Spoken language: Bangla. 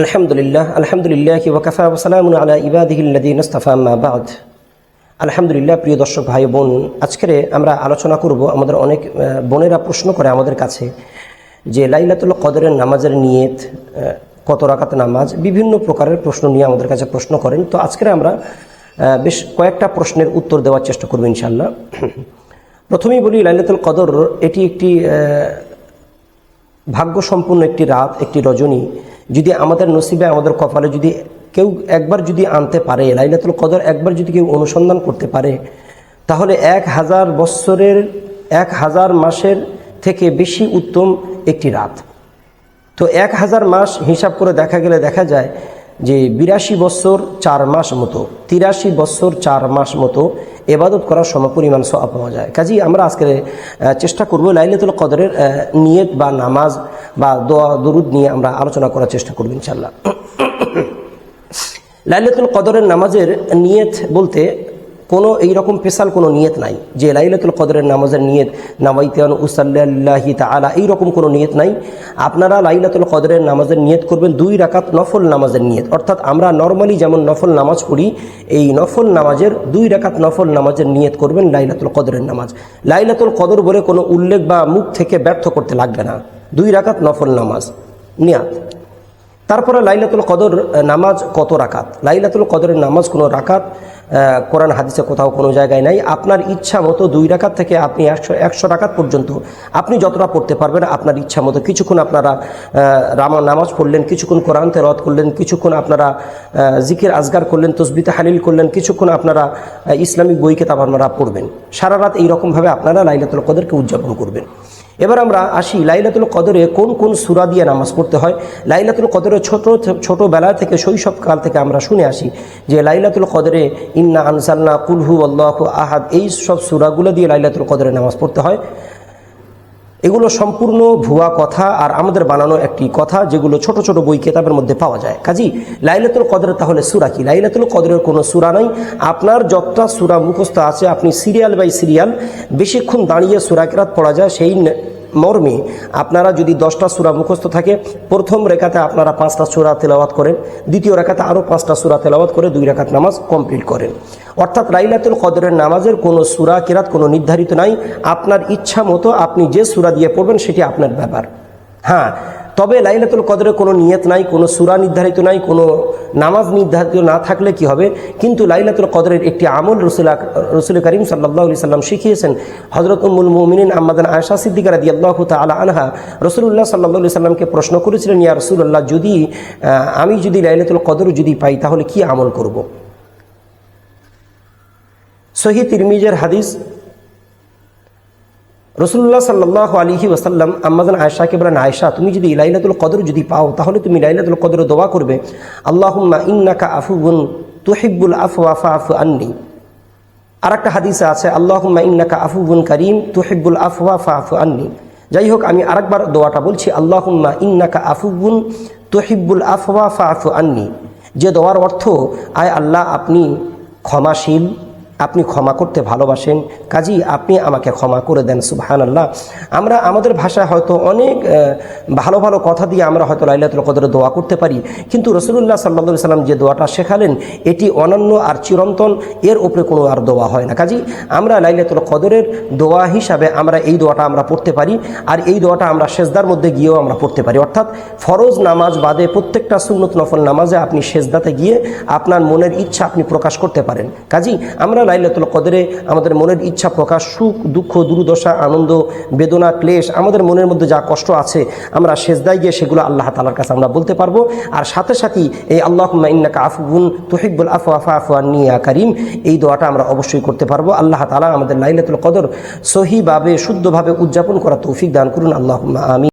আলহামদুলিল্লাহ আলহামদুলিল্লাহ ওয়াকাফা ওসালামুন আলা ইবাদিহিল্লাদিন ইস্তাফা আম্মা বাদ। আলহামদুলিল্লাহ প্রিয় দর্শক ভাই বোন আজকে আমরা আলোচনা করব আমাদের অনেক বোনেরা প্রশ্ন করে আমাদের কাছে যে লাইলাতুল কদরের নামাজের নিয়ত কত রাকাত নামাজ বিভিন্ন প্রকারের প্রশ্ন নিয়ে আমাদের কাছে প্রশ্ন করেন। তো আজকে আমরা বেশ কয়েকটা প্রশ্নের উত্তর দেওয়ার চেষ্টা করব ইনশাল্লাহ প্রথমেই বলি লাইলাতুল কদর এটি একটি আহ, ভাগ্য সম্পূর্ণ একটি রাত একটি রজনী। যদি আমাদের নসিবে, আমাদের কপালে যদি কেউ একবার যদি আনতে পারে, লাইলাতুল কদর একবার যদি কেউ অনুসন্ধান করতে পারে, তাহলে এক হাজার বৎসরের, এক হাজার মাসের থেকে বেশি উত্তম একটি রাত। তো এক হাজার মাস হিসাব করে দেখা গেলে দেখা যায় যে বিরাশি বছর চার মাস মতো, তিরাশি বছর চার মাস মতো এবাদত করার সমপরিমাণ সব পাওয়া যায়। কাজেই আমরা আজকে চেষ্টা করব লাইলাতুল কদরের নিয়ত বা নামাজ বা দোয়া, দরুদ নিয়ে আমরা আলোচনা করার চেষ্টা করব ইনশাল্লাহ লাইলাতুল কদরের নামাজের নিয়ত বলতে কোনো এইরকম স্পেশাল কোনো নিয়ত নাই যে লাইলাতুল কদরের নামাজের নিয়ত নামাইতান উসাল্লাহি তালা এইরকম কোনো নিয়ত নাই। আপনারা লাইলাতুল কদরের নামাজের নিয়ত করবেন দুই রাকাত নফল নামাজের নিয়ত। অর্থাৎ আমরা নর্মালি যেমন নফল নামাজ পড়ি, এই নফল নামাজের দুই রাকাত নফল নামাজের নিয়ত করবেন লাইলাতুল কদরের নামাজ। লাইলাতুল কদর বলে কোনো উল্লেখ বা মুখ থেকে ব্যর্থ করতে লাগবে না। দুই রাকাত নফল নামাজ। নিয়াত। তারপরে লাইলাতুল কদর নামাজ কত রাকাত? লাইলাতুল কদরের নামাজ কোনো রাকাত কোরআন, হাদিসে কোথাও কোনো জায়গায় নাই। আপনার ইচ্ছা মতো দুই রাকাত থেকে আপনি একশো একশো রাকাত পর্যন্ত আপনি যতটা পড়তে পারবেন, আপনার ইচ্ছা মতো। কিছুক্ষণ আপনারা রামা নামাজ পড়লেন, কিছুক্ষণ কোরআন তেরত করলেন, কিছুক্ষণ আপনারা জিকির আজগার করলেন তসবিতে হালিল করলেন, কিছুক্ষণ আপনারা ইসলামিক বই কেতাব আপনারা পড়বেন। সারা রাত এইরকমভাবে আপনারা লাইলাতুল কদরকে উদযাপন করবেন। এবার আমরা আসি লাইলাতুল কদরে, কোন কোন সুরা দিয়ে নামাজ পড়তে হয়। লাইলাতুল কদরে ছোট ছোটোবেলা থেকে শৈশবকাল থেকে আমরা শুনে আসি যে লাইলাতুল কদরে, ইন্না আনসাল্লা কুলহু আল্লাহ আহাদ এই সব সুরাগুলো দিয়ে লাইলাতুল কদরে নামাজ পড়তে হয়। এগুলো সম্পূর্ণ ভুয়া কথা আর আমাদের বানানো একটি কথা যেগুলো ছোট ছোট বই কেতাবের মধ্যে পাওয়া যায়। কাজী, লাইলাতুল কদরের তাহলে সুরা কি? লাইলাতুল কদরের কোনো সুরা নাই। আপনার যতটা সুরা মুখস্থ আছে, আপনি সিরিয়াল বাই সিরিয়াল বেশিক্ষণ দাঁড়িয়ে সুরা কেরাত পড়া যায়, সেই মর্মে আপনারা যদি দশটা সুরা মুখস্থ থাকে, প্রথম রেখাতে আপনারা পাঁচটা সুরা তেলাওয়াত করেন, দ্বিতীয় রেখাতে আরও পাঁচটা সুরা তেলাওয়াত করে দুই রেখাত নামাজ কমপ্লিট করেন। অর্থাৎ লাইলাতুল কদরের নামাজের কোনো সুরা, কেরাত কোনো নির্ধারিত নাই। আপনার ইচ্ছা মতো আপনি যে সুরা দিয়ে পড়বেন, সেটি আপনার ব্যাপার। হ্যাঁ তবে লাইলাতুল কদরে কোনো নিয়ত নাই, কোনো সুরা নির্ধারিত নাই, কোনো নামাজ নির্ধারিত না থাকলে কি হবে? কিন্তু লাইলাতুল কদরের একটি আমল রসুল রসুল করিম সাল্লাহ আলি সাল্লাম শিখিয়েছেন। হজরত উমুল মুমিনিন আহমাদান আয়সা সিদ্দিকার দি আল্লাহ তালা আনহা রসুল্লাহ সাল্লাহ সাল্লামকে প্রশ্ন করেছিলেন, ইয়া রসুল্লাহ যদি আমি যদি লাইলাতুল কদর যদি পাই, তাহলে কি আমল করব? সহি তিরমিজের হাদিস রসুল্লাহ সাল্লাহ আলহি ওসাল্লাম আম্মাজান আয়সাকে বলেন আয়সা তুমি যদি লাইলাতুল কদর যদি পাও, তাহলে তুমি লাইলাতুল কদর দোয়া করবে। আল্লাহুম্মা ইন্নাকা আফুবুন তুহিব্বুল আফু আফা আফু আন্নি। আর একটা হাদিসে আছে, আল্লাহুম্মা ইন্নাকা আফুবুন করিম তুহিব্বুল আফু আফা আফু আন্নি। যাই হোক আমি আরেকবার দোয়াটা বলছি, আল্লাহুম্মা ইন্নাকা আফুবুন তুহিব্বুল আফওয়া ফা আফু আন্নি। যে দোয়ার অর্থ, আয় আল্লাহ, আপনি ক্ষমাশীল আপনি ক্ষমা করতে ভালোবাসেন, কাজী আপনি আমাকে ক্ষমা করে দেন সুবহান আল্লাহ আমরা আমাদের ভাষায় হয়তো অনেক ভালো ভালো কথা দিয়ে আমরা হয়তো লাইলাতুল কদরে দোয়া করতে পারি, কিন্তু রসুল্লাহ সাল্লা সাল্লাম যে দোয়াটা শেখালেন, এটি অনন্য আর চিরন্তন, এর উপরে কোনো আর দোয়া হয় না। কাজী, আমরা লাইলাতুল কদরের দোয়া হিসাবে আমরা এই দোয়াটা আমরা পড়তে পারি, আর এই দোয়াটা আমরা সেজদার মধ্যে গিয়েও আমরা পড়তে পারি। অর্থাৎ ফরজ নামাজ বাদে প্রত্যেকটা সুন্নত নফল নামাজে আপনি সেজদাতে গিয়ে আপনার মনের ইচ্ছা আপনি প্রকাশ করতে পারেন। কাজী, আমরা লাইলাতুল কদরে আমাদের মনের ইচ্ছা প্রকাশ, সুখ, দুঃখ, দুর্দশা, আনন্দ, বেদনা, ক্লেশ, আমাদের মনের মধ্যে যা কষ্ট আছে, আমরা সেজদায় গিয়ে সেগুলো আল্লাহ তালার কাছে আমরা বলতে পারব। আর সাথে সাথেই এই আল্লাহ ইন্নাকা আফুন তুহিব্বুল আফু আফা আফু আন্নিয়া করিম, এই দোয়াটা আমরা অবশ্যই করতে পারব। আল্লাহ তালা আমাদের লাইলাতুল কদর সহিভাবে, শুদ্ধভাবে উদযাপন করা তৌফিক দান করুন। আল্লাহ আমি